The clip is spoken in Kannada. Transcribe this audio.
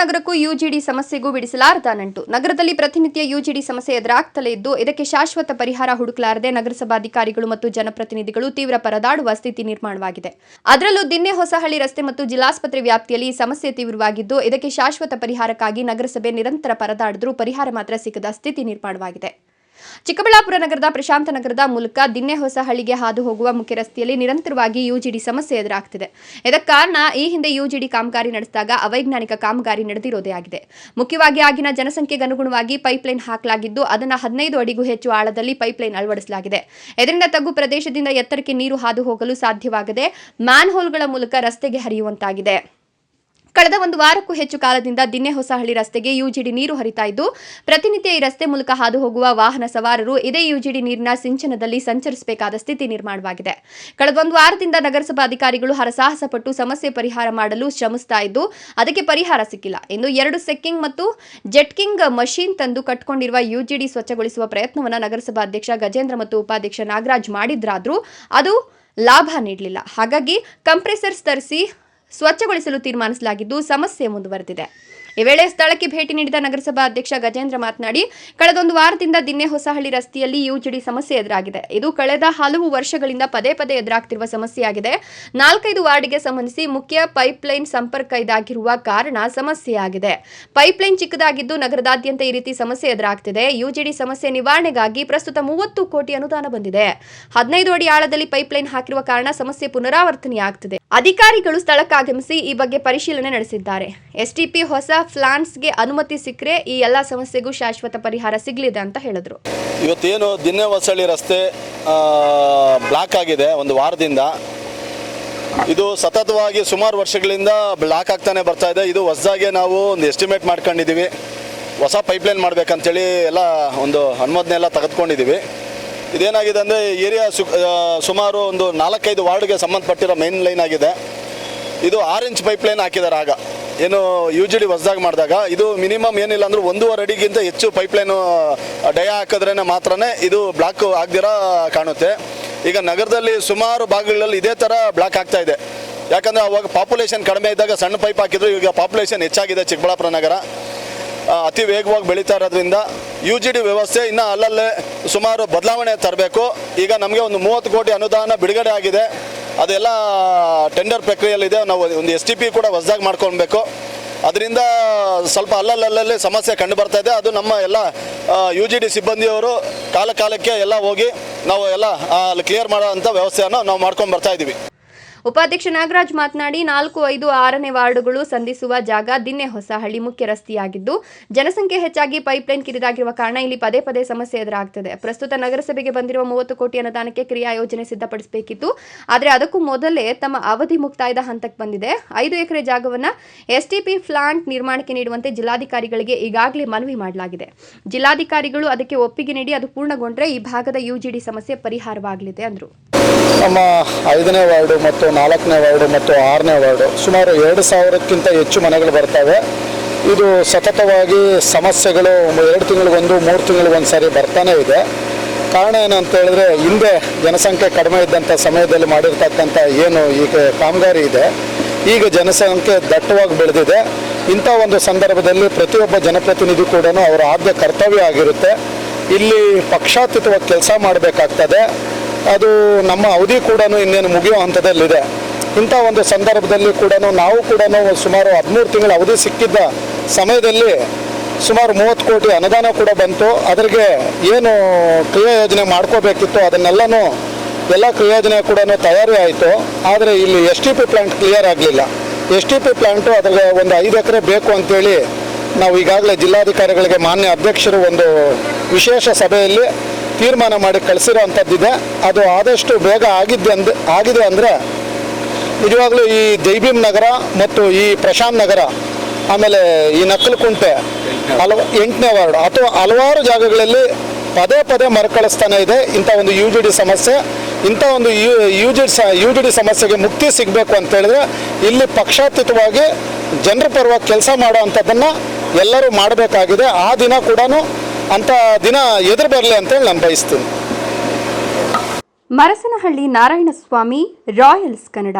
ನಗರಕ್ಕೂ ಯುಜಿಡಿ ಸಮಸ್ಯೆಗೂ ಬಿಡಿಸಲಾರದ ನಂಟು. ನಗರದಲ್ಲಿ ಪ್ರತಿನಿತ್ಯ ಯುಜಿಡಿ ಸಮಸ್ಯೆ ಎದುರಾಗ್ತಲೇ ಇದ್ದು, ಇದಕ್ಕೆ ಶಾಶ್ವತ ಪರಿಹಾರ ಹುಡುಕಲಾರದೆ ನಗರಸಭಾಧಿಕಾರಿಗಳು ಮತ್ತು ಜನಪ್ರತಿನಿಧಿಗಳು ತೀವ್ರ ಪರದಾಡುವ ಸ್ಥಿತಿ ನಿರ್ಮಾಣವಾಗಿದೆ. ಅದರಲ್ಲೂ ದಿನ್ನೆ ಹೊಸಹಳ್ಳಿ ರಸ್ತೆ ಮತ್ತು ಜಿಲ್ಲಾಸ್ಪತ್ರೆ ವ್ಯಾಪ್ತಿಯಲ್ಲಿ ಸಮಸ್ಯೆ ತೀವ್ರವಾಗಿದ್ದು, ಇದಕ್ಕೆ ಶಾಶ್ವತ ಪರಿಹಾರಕ್ಕಾಗಿ ನಗರಸಭೆ ನಿರಂತರ ಪರದಾಡಿದ್ರೂ ಪರಿಹಾರ ಮಾತ್ರ ಸಿಗದ ಸ್ಥಿತಿ ನಿರ್ಮಾಣವಾಗಿದೆ. ಚಿಕ್ಕಬಳ್ಳಾಪುರ ನಗರದ ಪ್ರಶಾಂತ ನಗರದ ಮೂಲಕ ದಿನ್ನೆ ಹೊಸಹಳ್ಳಿಗೆ ಹಾದು ಹೋಗುವ ಮುಖ್ಯ ರಸ್ತೆಯಲ್ಲಿ ನಿರಂತರವಾಗಿ ಯುಜಿಡಿ ಸಮಸ್ಯೆ ಎದುರಾಗ್ತಿದೆ. ಇದಕ್ಕೆ ಕಾರಣ ಈ ಹಿಂದೆ ಯುಜಿಡಿ ಕಾಮಗಾರಿ ನಡೆಸಿದಾಗ ಅವೈಜ್ಞಾನಿಕ ಕಾಮಗಾರಿ ನಡೆದಿರೋದೇ ಆಗಿದೆ. ಮುಖ್ಯವಾಗಿ ಆಗಿನ ಜನಸಂಖ್ಯೆಗೆ ಅನುಗುಣವಾಗಿ ಪೈಪ್ಲೈನ್ ಹಾಕಲಾಗಿದ್ದು, ಅದನ್ನು ಹದಿನೈದು ಅಡಿಗೂ ಹೆಚ್ಚು ಆಳದಲ್ಲಿ ಪೈಪ್ಲೈನ್ ಅಳವಡಿಸಲಾಗಿದೆ. ಇದರಿಂದ ತಗ್ಗು ಪ್ರದೇಶದಿಂದ ಎತ್ತರಕ್ಕೆ ನೀರು ಹಾದು ಹೋಗಲು ಸಾಧ್ಯವಾಗದೆ ಮ್ಯಾನ್ ಹೋಲ್ಗಳ ಮೂಲಕ ರಸ್ತೆಗೆ ಹರಿಯುವಂತಾಗಿದೆ. ಕಳೆದ ಒಂದು ವಾರಕ್ಕೂ ಹೆಚ್ಚು ಕಾಲದಿಂದ ದಿನ್ನೆ ಹೊಸಹಳ್ಳಿ ರಸ್ತೆಗೆ ಯುಜಿಡಿ ನೀರು ಹರಿತಾ ಇದ್ದು, ಪ್ರತಿನಿತ್ಯ ಈ ರಸ್ತೆ ಮೂಲಕ ಹಾದು ಹೋಗುವ ವಾಹನ ಸವಾರರು ಇದೇ ಯುಜಿಡಿ ನೀರಿನ ಸಿಂಚನದಲ್ಲಿ ಸಂಚರಿಸಬೇಕಾದ ಸ್ಥಿತಿ ನಿರ್ಮಾಣವಾಗಿದೆ. ಕಳೆದ ಒಂದು ವಾರದಿಂದ ನಗರಸಭಾ ಅಧಿಕಾರಿಗಳು ಹರಸಾಹಸ ಪಟ್ಟು ಸಮಸ್ಯೆ ಪರಿಹಾರ ಮಾಡಲು ಶ್ರಮಿಸ್ತಾ ಇದ್ದು, ಅದಕ್ಕೆ ಪರಿಹಾರ ಸಿಕ್ಕಿಲ್ಲ. ಇನ್ನು ಎರಡು ಸೆಕ್ಕಿಂಗ್ ಮತ್ತು ಜೆಟ್ಕಿಂಗ್ ಮಷೀನ್ ತಂದು ಕಟ್ಟಿಕೊಂಡಿರುವ ಯುಜಿಡಿ ಸ್ವಚ್ಛಗೊಳಿಸುವ ಪ್ರಯತ್ನವನ್ನು ನಗರಸಭಾ ಅಧ್ಯಕ್ಷ ಗಜೇಂದ್ರ ಮತ್ತು ಉಪಾಧ್ಯಕ್ಷ ನಾಗರಾಜ್ ಮಾಡಿದ್ರಾದರೂ ಅದು ಲಾಭ ನೀಡಲಿಲ್ಲ. ಹಾಗಾಗಿ ಕಂಪ್ರೆಸರ್ಸ್ ತರಿಸಿ ಸ್ವಚ್ಛಗೊಳಿಸಲು ತೀರ್ಮಾನಿಸಲಾಗಿದ್ದು ಸಮಸ್ಯೆ ಮುಂದುವರೆದಿದೆ. ಈ ವೇಳೆ ಸ್ಥಳಕ್ಕೆ ಭೇಟಿ ನೀಡಿದ ನಗರಸಭಾ ಅಧ್ಯಕ್ಷ ಗಜೇಂದ್ರ ಮಾತನಾಡಿ, ಕಳೆದೊಂದು ವಾರದಿಂದ ದಿನ್ನೆ ಹೊಸಹಳ್ಳಿ ರಸ್ತೆಯಲ್ಲಿ ಯುಜಿಡಿ ಸಮಸ್ಯೆ ಎದುರಾಗಿದೆ. ಇದು ಕಳೆದ ಹಲವು ವರ್ಷಗಳಿಂದ ಪದೇ ಪದೇ ಎದುರಾಗ್ತಿರುವ ಸಮಸ್ಯೆಯಾಗಿದೆ. ನಾಲ್ಕೈದು ವಾರ್ಡ್ಗೆ ಸಂಬಂಧಿಸಿ ಮುಖ್ಯ ಪೈಪ್ಲೈನ್ ಸಂಪರ್ಕ ಇದಾಗಿರುವ ಕಾರಣ ಸಮಸ್ಯೆಯಾಗಿದೆ. ಪೈಪ್ಲೈನ್ ಚಿಕ್ಕದಾಗಿದ್ದು ನಗರದಾದ್ಯಂತ ಈ ರೀತಿ ಸಮಸ್ಯೆ ಎದುರಾಗ್ತಿದೆ. ಯುಜಿಡಿ ಸಮಸ್ಯೆ ನಿವಾರಣೆಗಾಗಿ ಪ್ರಸ್ತುತ ಮೂವತ್ತು ಕೋಟಿ ಅನುದಾನ ಬಂದಿದೆ. ಹದಿನೈದು ಅಡಿ ಆಳದಲ್ಲಿ ಪೈಪ್ಲೈನ್ ಹಾಕಿರುವ ಕಾರಣ ಸಮಸ್ಯೆ ಪುನರಾವರ್ತನೆಯಾಗ್ತಿದೆ. ಅಧಿಕಾರಿಗಳು ಸ್ಥಳಕ್ಕಾಗಮಿಸಿ ಈ ಬಗ್ಗೆ ಪರಿಶೀಲನೆ ನಡೆಸಿದ್ದಾರೆ. ಎಸ್ಟಿಪಿ ಹೊಸ ಫ್ಲಾನ್ಸ್ಗೆ ಅನುಮತಿ ಸಿಕ್ಕರೆ ಈ ಎಲ್ಲ ಸಮಸ್ಯೆಗೂ ಶಾಶ್ವತ ಪರಿಹಾರ ಸಿಗಲಿದೆ ಅಂತ ಹೇಳಿದ್ರು. ಇವತ್ತೇನು ದಿನ ಹೊಸಳ್ಳಿ ರಸ್ತೆ ಬ್ಲಾಕ್ ಆಗಿದೆ ಒಂದು ವಾರದಿಂದ. ಇದು ಸತತವಾಗಿ ಸುಮಾರು ವರ್ಷಗಳಿಂದ ಬ್ಲಾಕ್ ಆಗ್ತಾನೆ ಬರ್ತಾ ಇದೆ. ಇದು ಹೊಸದಾಗೆ ನಾವು ಒಂದು ಎಸ್ಟಿಮೇಟ್ ಮಾಡ್ಕೊಂಡಿದ್ದೀವಿ. ಹೊಸ ಪೈಪ್ಲೈನ್ ಮಾಡಬೇಕಂತೇಳಿ ಎಲ್ಲ ಒಂದು ಅನುಮೋದನೆ ಎಲ್ಲ ತೆಗೆದುಕೊಂಡಿದ್ದೀವಿ. ಇದೇನಾಗಿದೆ ಅಂದರೆ ಏರಿಯಾ ಸುಮಾರು ಒಂದು ನಾಲ್ಕೈದು ವಾರ್ಡ್ಗೆ ಸಂಬಂಧಪಟ್ಟಿರೋ ಮೇನ್ ಲೈನ್ ಆಗಿದೆ. ಇದು ಆರೆಂಜ್ ಪೈಪ್ಲೈನ್ ಹಾಕಿದ್ದಾರೆ ಆಗ. ಏನು ಯು ಜಿ ಡಿ ಹೊಸದಾಗಿ ಮಾಡಿದಾಗ, ಇದು ಮಿನಿಮಮ್ ಏನಿಲ್ಲ ಅಂದ್ರೆ ಒಂದೂವರೆ ಅಡಿಗಿಂತ ಹೆಚ್ಚು ಪೈಪ್ಲೈನು ಡಯ ಹಾಕಿದ್ರೇನೆ ಮಾತ್ರನೇ ಇದು ಬ್ಲಾಕ್ ಆಗದಿರ ಕಾಣುತ್ತೆ. ಈಗ ನಗರದಲ್ಲಿ ಸುಮಾರು ಭಾಗಗಳಲ್ಲಿ ಇದೇ ಥರ ಬ್ಲಾಕ್ ಆಗ್ತಾ ಇದೆ. ಯಾಕಂದರೆ ಅವಾಗ ಪಾಪ್ಯುಲೇಷನ್ ಕಡಿಮೆ ಇದ್ದಾಗ ಸಣ್ಣ ಪೈಪ್ ಹಾಕಿದ್ರು, ಈಗ ಪಾಪ್ಯುಲೇಷನ್ ಹೆಚ್ಚಾಗಿದೆ ಚಿಕ್ಕಬಳ್ಳಾಪುರ ನಗರ. ಅತಿ ವೇಗವಾಗಿ ಬೆಳೀತಾ ಇರೋದ್ರಿಂದ ಯು ಜಿ ಡಿ ವ್ಯವಸ್ಥೆ ಇನ್ನು ಅಲ್ಲಲ್ಲೇ ಸುಮಾರು ಬದಲಾವಣೆ ತರಬೇಕು. ಈಗ ನಮಗೆ ಒಂದು ಮೂವತ್ತು ಕೋಟಿ ಅನುದಾನ ಬಿಡುಗಡೆ ಆಗಿದೆ. ಅದೆಲ್ಲ ಟೆಂಡರ್ ಪ್ರಕ್ರಿಯೆಯಲ್ಲಿದೆ. ನಾವು ಒಂದು ಎಸ್ ಟಿ ಪಿ ಕೂಡ ಹೊಸದಾಗಿ ಮಾಡ್ಕೊಳ್ಬೇಕು. ಅದರಿಂದ ಸ್ವಲ್ಪ ಅಲ್ಲಲ್ಲಲ್ಲಿ ಸಮಸ್ಯೆ ಕಂಡು ಬರ್ತಾ ಇದೆ. ಅದು ನಮ್ಮ ಎಲ್ಲ ಯು ಜಿ ಡಿ ಸಿಬ್ಬಂದಿಯವರು ಕಾಲ ಕಾಲಕ್ಕೆ ಎಲ್ಲ ಹೋಗಿ ನಾವು ಎಲ್ಲ ಅಲ್ಲಿ ಕ್ಲಿಯರ್ ಮಾಡೋ ಅಂಥ ವ್ಯವಸ್ಥೆಯನ್ನು ನಾವು ಮಾಡ್ಕೊಂಡು ಬರ್ತಾ ಇದ್ದೀವಿ ಉಪಾಧ್ಯಕ್ಷ ನಾಗರಾಜ್ ಮಾತನಾಡಿ, ನಾಲ್ಕು, ಐದು, ಆರನೇ ವಾರ್ಡುಗಳು ಸಂಧಿಸುವ ಜಾಗ ದಿನ್ನೆ ಹೊಸಹಳ್ಳಿ ಮುಖ್ಯ ರಸ್ತೆಯಾಗಿದ್ದು ಜನಸಂಖ್ಯೆ ಹೆಚ್ಚಾಗಿ ಪೈಪ್ಲೈನ್ ಕಿರಿದಾಗಿರುವ ಕಾರಣ ಇಲ್ಲಿ ಪದೇ ಪದೇ ಸಮಸ್ಯೆ ಎದುರಾಗ್ತದೆ. ಪ್ರಸ್ತುತ ನಗರಸಭೆಗೆ ಬಂದಿರುವ ಮೂವತ್ತು ಕೋಟಿ ಅನುದಾನಕ್ಕೆ ಕ್ರಿಯಾ ಯೋಜನೆ ಸಿದ್ಧಪಡಿಸಬೇಕಿತ್ತು. ಆದರೆ ಅದಕ್ಕೂ ಮೊದಲೇ ತಮ್ಮ ಅವಧಿ ಮುಕ್ತಾಯದ ಹಂತಕ್ಕೆ ಬಂದಿದೆ. ಐದು ಎಕರೆ ಜಾಗವನ್ನು ಎಸ್ಟಿಪಿ ಪ್ಲಾಂಟ್ ನಿರ್ಮಾಣಕ್ಕೆ ನೀಡುವಂತೆ ಜಿಲ್ಲಾಧಿಕಾರಿಗಳಿಗೆ ಈಗಾಗಲೇ ಮನವಿ ಮಾಡಲಾಗಿದೆ. ಜಿಲ್ಲಾಧಿಕಾರಿಗಳು ಅದಕ್ಕೆ ಒಪ್ಪಿಗೆ ನೀಡಿ ಅದು ಪೂರ್ಣಗೊಂಡ್ರೆ ಈ ಭಾಗದ ಯುಜಿಡಿ ಸಮಸ್ಯೆ ಪರಿಹಾರವಾಗಲಿದೆ ಅಂದರು. ನಮ್ಮ ಐದನೇ ವಾರ್ಡು ಮತ್ತು ನಾಲ್ಕನೇ ವಾರ್ಡು ಮತ್ತು ಆರನೇ ವಾರ್ಡು. ಸುಮಾರು ಎರಡು ಸಾವಿರಕ್ಕಿಂತ ಹೆಚ್ಚು ಮನೆಗಳು ಬರ್ತವೆ. ಇದು ಸತತವಾಗಿ ಸಮಸ್ಯೆಗಳು ಎರಡು ತಿಂಗಳಿಗೊಂದು, ಮೂರು ತಿಂಗಳಿಗೊಂದು ಸಾರಿ ಬರ್ತಾನೆ ಇದೆ. ಕಾರಣ ಏನಂತ ಹೇಳಿದ್ರೆ, ಹಿಂದೆ ಜನಸಂಖ್ಯೆ ಕಡಿಮೆ ಇದ್ದಂಥ ಸಮಯದಲ್ಲಿ ಮಾಡಿರ್ತಕ್ಕಂಥ ಏನು ಈಗ ಕಾಮಗಾರಿ ಇದೆ, ಈಗ ಜನಸಂಖ್ಯೆ ದಟ್ಟವಾಗಿ ಬೆಳೆದಿದೆ. ಇಂಥ ಒಂದು ಸಂದರ್ಭದಲ್ಲಿ ಪ್ರತಿಯೊಬ್ಬ ಜನಪ್ರತಿನಿಧಿ ಕೂಡ ಅವರ ಆದ್ಯ ಕರ್ತವ್ಯ ಆಗಿರುತ್ತೆ. ಇಲ್ಲಿ ಪಕ್ಷಾತೀತವಾಗಿ ಕೆಲಸ ಮಾಡಬೇಕಾಗ್ತದೆ. ಅದು ನಮ್ಮ ಅವಧಿ ಕೂಡ ಇನ್ನೇನು ಮುಗಿಯೋ ಹಂತದಲ್ಲಿದೆ. ಇಂಥ ಒಂದು ಸಂದರ್ಭದಲ್ಲಿ ಕೂಡ ನಾವು ಕೂಡ ಸುಮಾರು ಹದಿಮೂರು ತಿಂಗಳ ಅವಧಿ ಸಿಕ್ಕಿದ್ದ ಸಮಯದಲ್ಲಿ ಸುಮಾರು ಮೂವತ್ತು ಕೋಟಿ ಅನುದಾನ ಕೂಡ ಬಂತು. ಅದ್ರಿಗೆ ಏನು ಕ್ರಿಯಾ ಯೋಜನೆ ಮಾಡ್ಕೋಬೇಕಿತ್ತು ಅದನ್ನೆಲ್ಲನೂ ಎಲ್ಲ ಕ್ರಿಯೋಜನೆ ಕೂಡ ತಯಾರಿ ಆಯಿತು. ಆದರೆ ಇಲ್ಲಿ S T P plant clear ಆಗಲಿಲ್ಲ. ಎಸ್ ಟಿ ಪಿ ಪ್ಲಾಂಟು ಅದ್ರಲ್ಲಿ ಒಂದು ಐದು ಎಕರೆ ಬೇಕು ಅಂತೇಳಿ ನಾವು ಈಗಾಗಲೇ ಜಿಲ್ಲಾಧಿಕಾರಿಗಳಿಗೆ ಮಾನ್ಯ ಅಧ್ಯಕ್ಷರು ಒಂದು ವಿಶೇಷ ಸಭೆಯಲ್ಲಿ ತೀರ್ಮಾನ ಮಾಡಿ ಕಳಿಸಿರೋ ಅಂಥದ್ದಿದೆ ಅದು ಆದಷ್ಟು ಬೇಗ ಆಗಿದ್ದೆ ಅಂದ, ಆಗಿದೆ ಅಂದರೆ ನಿಜವಾಗಲೂ ಈ ಜೈಭೀಮ್ ನಗರ ಮತ್ತು ಈ ಪ್ರಶಾಂತ್ ನಗರ, ಆಮೇಲೆ ಈ ನಕ್ಕಲಕುಂಟೆ ಹಲವು, ಎಂಟನೇ ವಾರ್ಡ್ ಅಥವಾ ಹಲವಾರು ಜಾಗಗಳಲ್ಲಿ ಪದೇ ಪದೇ ಮರುಕಳಿಸ್ತಾನೆ ಇದೆ. ಇಂಥ ಒಂದು ಯು ಜಿ ಡಿ ಸಮಸ್ಯೆ. ಇಂಥ ಒಂದು ಯು ಯು ಜಿ ಸ, ಯು ಜಿ ಡಿ ಸಮಸ್ಯೆಗೆ ಮುಕ್ತಿ ಸಿಗಬೇಕು ಅಂತ ಹೇಳಿದ್ರೆ ಇಲ್ಲಿ ಪಕ್ಷಾತೀತವಾಗಿ ಜನರ ಪರವಾಗಿ ಕೆಲಸ ಮಾಡೋ ಅಂಥದ್ದನ್ನು ಎಲ್ಲರೂ ಮಾಡಬೇಕಾಗಿದೆ. ಆ ದಿನ ಕೂಡ ಅಂಥ ದಿನ ಎದುರು ಬರಲಿ ಅಂತೇಳಿ ನಾನು ಬಯಸ್ತೀನಿ. ಮರಸನಹಳ್ಳಿ ನಾರಾಯಣಸ್ವಾಮಿ ರಾಯಲ್ಸ್ ಕನ್ನಡ.